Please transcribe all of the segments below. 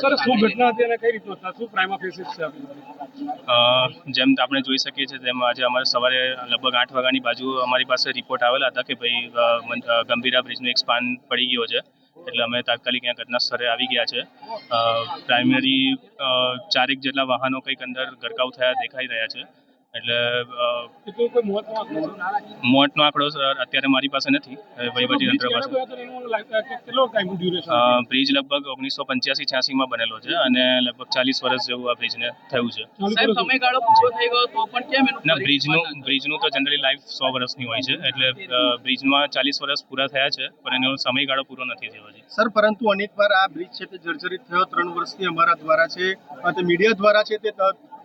Sir શું ઘટના હતી અને કઈ રીતનું શું ઓફ ફેસિસ છે જેમ આપણે જોઈ શકીએ છીએ, તેમ આજે અમારે સવારે લગભગ આઠ વાગ્યાની બાજુ અમારી પાસે રિપોર્ટ આવેલા હતા કે ભાઈ ગંભીરા બ્રિજનું એક સ્પાન પડી ગયો છે. એટલે અમે તાત્કાલિક ત્યાં ઘટના સ્થળે આવી ગયા છે. પ્રાઇમરી ચારેક જેટલા વાહનો કંઈક અંદર ગરકાવ થયા, દેખાઈ રહ્યા છે. એટલે મોતનો આંકડો સર અત્યારે મારી પાસે નથી. હવે વહીવટી તંત્ર પાસે. બ્રિજ લગભગ ઓગણીસો પંચ્યાસી છ્યાસીમાં બનેલો છે અને લગભગ ચાલીસ વર્ષ જેવું આ બ્રિજને થયું છે. સાહેબ સમયગાળો પૂરો થઈ ગયો તો પણ કેમ એનું ના બ્રિજનું? બ્રિજનું તો જનરલી લાઈફ સો વર્ષની હોય છે. એટલે બ્રિજમાં ચાલીસ વર્ષ પૂરા થયા છે પણ એનો સમયગાળો પૂરો નથી થયો છે સર પરંતુ અનેકવાર આ બ્રિજ છે તે જર્જરિત થયો. ત્રણ વર્ષથી અમારા દ્વારા છે મીડિયા દ્વારા છે તે ત-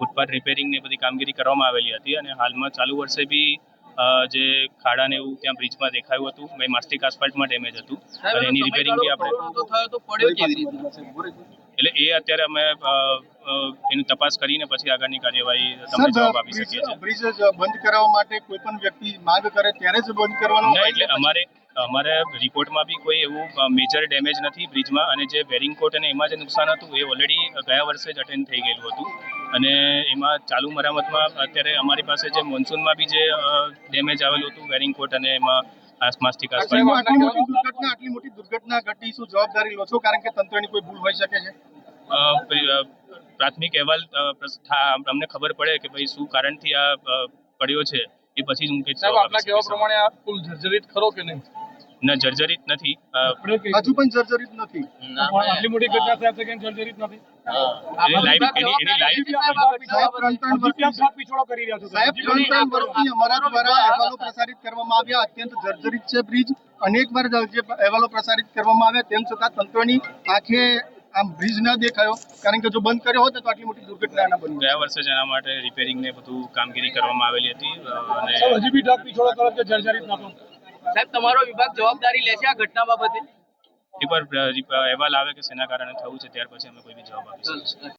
ફૂટપાથ રિપેરિંગ ને બધી કામગીરી કરવામાં આવેલી હતી અને હાલમાં ચાલુ વર્ષે બી જે ખાડા ને એવું ત્યાં બ્રિજમાં દેખાયું હતું મેં માસ્ટિક આસ્ફાલ્ટમાં ડેમેજ હતું. અને એની રિપેરિંગ બી આપણે પૂરો નહોતો થયો તો પડ્યો કેવી રીતે? એટલે એ અત્યારે અમે એની તપાસ કરીને પછી આગળની કાર્યવાહી તમને જવાબ આપી શકીએ છીએ. બ્રિજ બંધ કરાવવા માટે કોઈ પણ વ્યક્તિ માંગ કરે ત્યારે જ બંધ કરવાનો એટલે અમારે અમારે રિપોર્ટમાં બી કોઈ એવું મેજર ડેમેજ નથી બ્રિજમાં અને જે બેરિંગ કોટ અને એમાં જે નુકસાન હતું એ ઓલરેડી ગયા વર્ષે જ અટેન્ડ થઈ ગયેલું હતું. અને એમાં ચાલુ મરામતમાં અત્યારે અમારી પાસે જે મોન્સૂનમાં બી જે ડેમેજ આવેલું હતું બેરિંગ કોટ અને એમાં આસમાસ્ટિક આટલી મોટી દુર્ઘટના આટલી મોટી દુર્ઘટના ઘટી શું જવાબદારી લો છો? કારણ કે તંત્રની કોઈ ભૂલ હોઈ શકે છે? પ્રાથમિક અહેવાલ અમને ખબર પડે કે ભાઈ શું કારણથી આ પડ્યો છે એ પછી જ હું કંઈક સાહેબ આપના કહેવા પ્રમાણે આ પુલ જર્જરિત ખરો કે નહીં? ના જર્જરિત નથી. હજુ પણ જર્જરિત નથી. આટલી મોટી ઘટના સાહેબ સેકન્ડ જર્જરિત નથી? એની લાઈફ એની એની લાઈફ સાહેબ ત્રણ ત્રણ હજી વર્ષથી ત્યાં સાપ પીછોડો કરી રહ્યા છો સાહેબ ત્રણ ત્રણ વર્ષથી અમારા દ્વારા અહેવાલો પ્રસારિત કરવામાં આવ્યા. અત્યંત જર્જરિત છે બ્રિજ. અનેકવાર જે અહેવાલો પ્રસારિત કરવામાં આવ્યા. તેમ છતાં તંત્રની આંખે આમ બ્રિજ ન દેખાયો. કારણ કે જો બંધ કર્યો હોત તો આટલી મોટી દુર્ઘટના ના બની ગયા વર્ષે માટે રિપેરિંગ ને બધું કામગીરી કરવામાં આવેલી હતી અને હજી બી ઢાક પીછોડો કરો કે જર્જરિત નતો સાહેબ, તમારો વિભાગ જવાબદારી લેશે આ ઘટના બાબતે? એકવાર અહેવાલ આવે કે શેના કારણે થયું છે, ત્યાર પછી અમે કોઈ બી જવાબ આપીશું